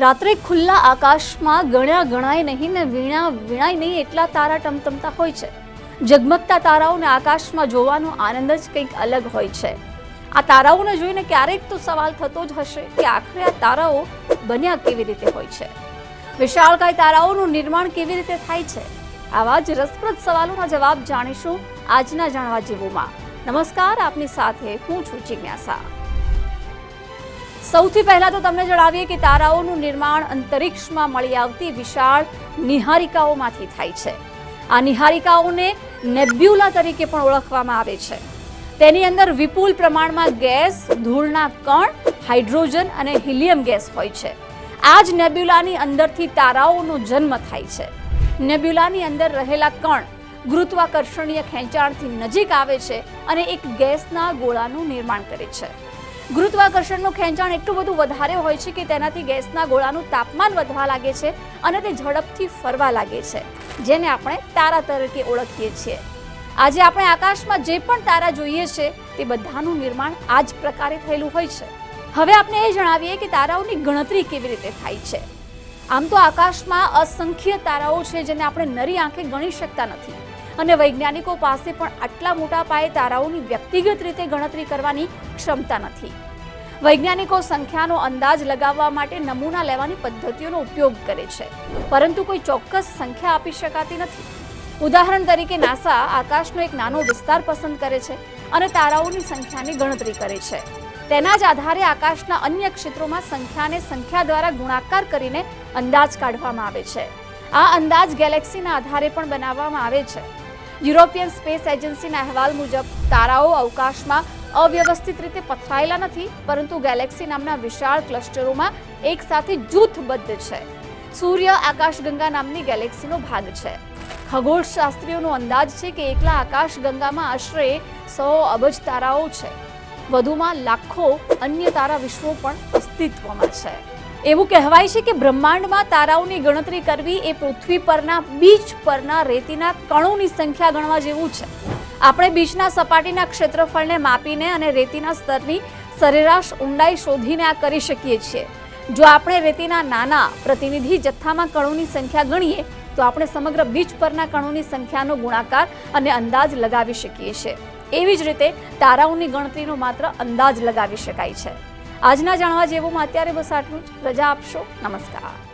રાત્રે ખુલ્લા આકાશમાં ગણ્યા ગણાય નહીં ને વીણા વીણાય નહીં એટલા તારા ટમટમતા હોય છે. ઝગમગતા તારાઓને આકાશમાં જોવાનો આનંદ જ કંઈક અલગ હોય છે. આ તારાઓને જોઈને ક્યારેક તો સવાલ થતો જ હશે કે આખરે આ તારાઓ બન્યા કેવી રીતે હોય છે? વિશાળકાય તારાઓનું નિર્માણ કેવી રીતે થાય છે? આવા જ રસપ્રદ સવાલોના જવાબ જાણીશું આજના જાણવા જેવુંમાં. નમસ્કાર, આપની સાથે હું છું જિજ્ઞાસા. સૌથી પહેલા તો તમને જણાવીએ કે તારાઓનું નિર્માણ અંતરિક્ષમાં મળી આવતી વિશાળ નિહારિકાઓમાંથી થાય છે. આ નિહારિકાઓને નેબ્યુલા તરીકે પણ ઓળખવામાં આવે છે. તેની અંદર વિપુલ પ્રમાણમાં ગેસ, ધૂળના કણ, હાઇડ્રોજન અને હિલિયમ ગેસ હોય છે. આ જ નેબ્યુલાની અંદરથી તારાઓનો જન્મ થાય છે. નેબ્યુલાની અંદર રહેલા કણ ગુરુત્વાકર્ષણીય ખેંચાણથી નજીક આવે છે અને એક ગેસના ગોળાનું નિર્માણ કરે છે. ગુરુત્વાકર્ષણનું ખેંચાણ એટલું બધું વધારે હોય છે કે તેનાથી ગેસના ગોળાનું તાપમાન વધવા લાગે છે અને તે ઝડપથી ફરવા લાગે છે, જેને આપણે તારા તરીકે ઓળખીએ છીએ. આજે આપણે આકાશમાં જે પણ તારા જોઈએ છે, તે બધાનું નિર્માણ આ જ પ્રકારે થયેલું હોય છે. હવે આપણે એ જણાવીએ કે તારાઓની ગણતરી કેવી રીતે થાય છે. આમ તો આકાશમાં અસંખ્ય તારાઓ છે જેને આપણે નરી આંખે ગણી શકતા નથી. અને વૈજ્ઞાનિકો પાસે પણ આટલા મોટા પાયે તારાઓની વ્યક્તિગત રીતે ગણતરી કરવાની ક્ષમતા નથી. વૈજ્ઞાનિકો સંખ્યાનો અંદાજ લગાવવા માટે નમૂના લેવાની પદ્ધતિઓનો ઉપયોગ કરે છે. પરંતુ કોઈ ચોક્કસ સંખ્યા આપી શકાતી નથી. ઉદાહરણ તરીકે નાસા આકાશનો એક નાનો વિસ્તાર પસંદ કરે છે અને તારાઓની સંખ્યાની ગણતરી કરે છે. તેના જ આધારે આકાશના અન્ય ક્ષેત્રોમાં સંખ્યાને સંખ્યા દ્વારા ગુણાકાર કરીને અંદાજ કાઢવામાં આવે છે. આ અંદાજ ગેલેક્સીના આધારે પણ બનાવવામાં આવે છે. યુરોપિયન સ્પેસ એજન્સીના અહેવાલ મુજબ, તારાઓ અવકાશમાં અવ્યવસ્થિત રીતે પથરાયેલા નથી, પરંતુ ગેલેક્સી નામના વિશાળ ક્લસ્ટરોમાં એક સાથે જૂથબદ્ધ છે. સૂર્ય આકાશગંગા નામની ગેલેક્સીનો ભાગ છે. ખગોળશાસ્ત્રીઓનો અંદાજ છે કે એકલા આકાશગંગામાં આશરે સો અબજ તારાઓ છે. વધુમાં લાખો અન્ય તારા વિશ્વો પણ અસ્તિત્વમાં છે. એવું કહેવાય છે કે બ્રહ્માંડમાં તારાઓની ગણતરી કરવી એ પૃથ્વી પરના, બીચ પરના રેતીના કણોની સંખ્યા ગણવા જેવું છે. આપણે બીચના સપાટીના ક્ષેત્રફળને માપીને અને રેતીના સ્તરની સરેરાશ ઊંડાઈ શોધીને આ કરી શકીએ છીએ. જો આપણે રેતીના નાના પ્રતિનિધિ જથ્થામાં કણોની સંખ્યા ગણીએ, તો આપણે સમગ્ર બીચ પરના કણોની સંખ્યાનો ગુણાકાર અને અંદાજ લગાવી શકીએ છીએ. એવી જ રીતે તારાઓની ગણતરીનો માત્ર અંદાજ લગાવી શકાય છે. આજના જાણવા જેવુંમાં અત્યારે બસ આટલું જ. રજા આપશો. નમસ્કાર.